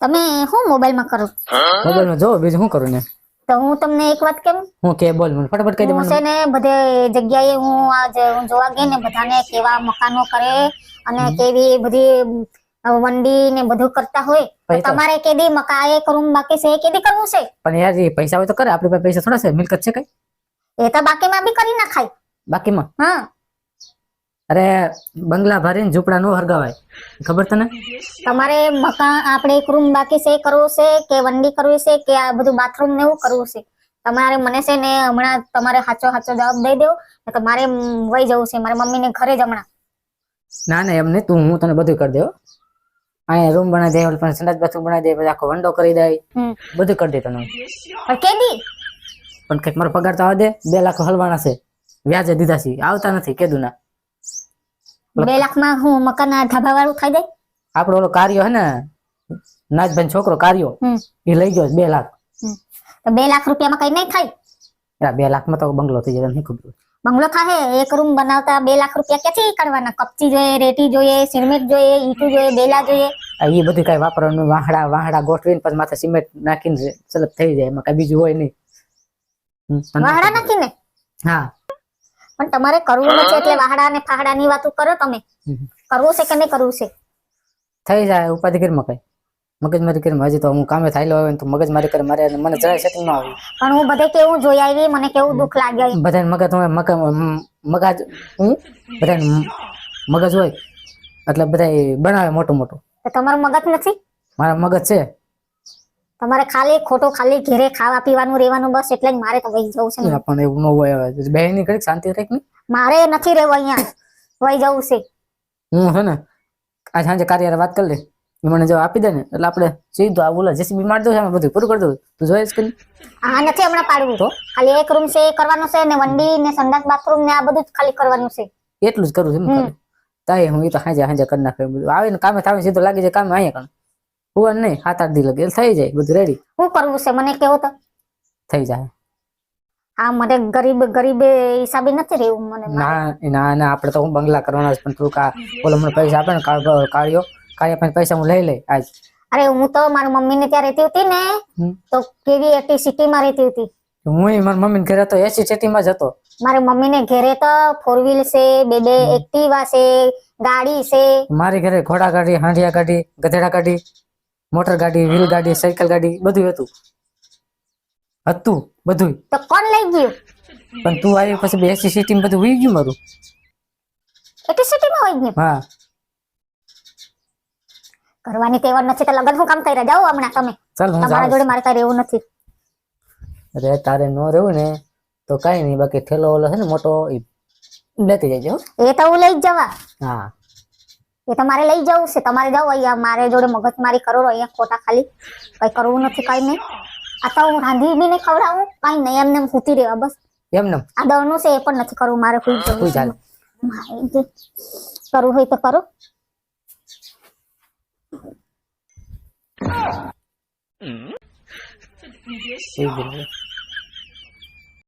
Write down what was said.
તમે શું મોબાઈલમાં કરો? મોબાઈલમાં જો બીજું શું કરું ને? તો હું તમને એક વાત કેમ હું કે બોલ મને ફટાફટ કહી દે મને. છે ને બધે જગ્યાએ હું આજ હું જોવા ગઈ ને બધાને કેવા મકાનો કરે અને કેવી બધી વંડી ને બધું કરતા હોય. તમારે કેદી મકા એ કરું બાકી છે એ કેદી કરવું છે? પણ યાર એ પૈસા હોય તો કરે. આપણી પાસે પૈસા થોડા છે. મિલકત છે કઈ? એ તો બાકીમાં બી કરી નાખાય. બાકીમાં? હા. અરે બંગલા ભરીને ઝૂંપડા નો હરગાવાય. ખબર તને? તમારે મકાન આપણે એક રૂમ બાકી છે કરવું છે કે વંડી કરવી છે કે આ બધું બાથરૂમ ને એવું કરવું છે? તમારે મને છે ને હમણાં તમારે સાચો સાચો જવાબ દઈ દો ને તો મારે મ, વહી જવું છે મારી મમ્મીને ઘરે જ હમણાં. ના ના એમ નહીં તું હું તને બધું કરી દઉં. અહીંયા રૂમ બનાવી દે પણ સંડાસ બાથરૂમ બનાવી દે પછી આખો વંડો કરી દે. બધું કરી દે તને. કેદી? પણ કંઈક મારો પગાર તો આવે દે બે લાખ હલવાના છે. વ્યાજે દીધા છે. આવતા નથી કેદું ના બે લાખમાં હું મકાન ધાબા વાળું ખાઈ દે આપણો ઓલો કાર્યો હે ને નાજભાઈ છોકરો કાર્યો એ લઈ ગયો બે લાખ. તો બે લાખ રૂપિયામાં કઈ નહીં થાય? બે લાખમાં તો બંગલો થઈ જાય નહીં ખબર? બંગલો થાય એક રૂમ બનાવતા બે લાખ રૂપિયા ક્યાંથી કાઢવાના કપચી જોઈએ રેતી જોઈએ સિમેન્ટ જોઈએ ઈટું જોઈએ બેલા જોઈએ. એ બધું કઈ વાપરવાનું વાહડા વાહડા ગોઠવીને પછી માથે સિમેન્ટ નાખીને સલપ થઈ જાય એમાં કઈ બીજું હોય નહીં. વાહડા. નાખીને? હા. પણ તમારે કરવું નથી એટલે વાહડા ને ફાહડાની વાતો કરો તમે. કરવું છે કે નહીં કરવું છે? થઈ જાય ઉપાધિ કરી મગજ મગજમારી કરી હજી તો હું કામે થાયલો આવે ને તો મગજમારી કરે મારે મને જરાય સેટિંગ ન આવી. પણ હું બધે કેવું જોઈ આવી મને કેવું દુઃખ લાગ્યું બધા મગજ હોય મગજ મગજ હું? બધાને મગજ હોય એટલે બધા બનાવે મોટું મોટું તો તમારું મગજ નથી? મારા મગજ છે. તમારે ખાલી ખોટો ખાલી ઘેરે ખાવા પીવાનું રહેવાનું બસ એટલે જ મારે તો વહી જવું છે ને. પણ એવું ન હોય હવે. બે ની કરી શાંતિ રાખ ને. મારે નથી રહેવું અહીંયા. વહી જવું છે. હું છે ને આજ સાંજે કાર્યારે વાત કરી લે મને જો આપી દે ને એટલે આપણે સીધું આ બોલા જેસીબી માર દઉં છે બધું પૂરું કરી દઉં. તું જોઈશ કે હા આ નથી હમણાં પાડવું. તો? ખાલી એક રૂમ છે એ કરવાનું છે ને વંડી ને સંડાસ બાથરૂમ ને આ બધું જ ખાલી કરવાનું છે. એટલું જ કરું છું તાય હું એ તો હાજે સાંજે કરી નાખે બધું. આવે ને કામે થાવે સીધું લાગી જાય કામે અહીંયા કણ હુવા નહીં સાત આઠ દી લગે થઈ જાય બધું રેડી શું કરવું છે મને કેવો તો? થઈ જાય. હા મને ગરીબ ગરીબે હિસાબે નથી રહેવું મને ના ના ના આપણે તો હું બંગલા કરવાના છે પણ બોલો મને પૈસા આપે ને કાળ- કાળિયો કાળિયા પૈસા હું લઈ લઈ આજ. અરે હું તો મારી મમ્મી ને ત્યાં રહેતી હતી ને તો કેવી સિટી માં રહેતી હતી? હું મારી મમ્મી ઘરે તો એસી ચેટીમાં જ હતો. મારી મમ્મી ને ઘરે તો ફોર વ્હીલ છે બે બે એક્ટિવા છે ગાડી છે. મારી ઘરે ઘોડા ગાડી હાંડિયા ગાડી ગધેડા ગાડી મોટર ગાડી વ્હીલ ગાડી સાયકલ ગાડી બધું હતું. હતું બધું તો કોણ લઈ ગયું? પણ તું આવી પછી બેસી સિટી બધું ઉઈ ગયું મારું. એટી સિટી માં હોય ગયું. હા. કરવાની તેવર નથી તો લગન હું કામ કરી જાવ હમણાં તમે. ચાલ હું તમારા જોડે મારે કઈ રહેવું નથી. અરે તારે નો રહેવું ને તો કઈ નહીં. બાકી થેલો ઓલો છે ને મોટો લેતી જજો. હો. એ તો હું લઈ જ જવા. હા. એ તમારે લઈ જવું છે. તમારે જવું અહીંયા. મારે જોડે મગજમારી કરો અહીંયા ખોટા ખાલી. કઈ કરવું નથી કઈ નહીં. આ તો હું રાંધી બી નહીં ખવડાવું કઈ નહીં. એમને એમ સૂતી રહેવા બસ. એમને આ દળનું છે એ પણ નથી કરવું. મારે કોઈ કોઈ ચાલે. મારે જે કરવું હોય તો કરો. ગયું.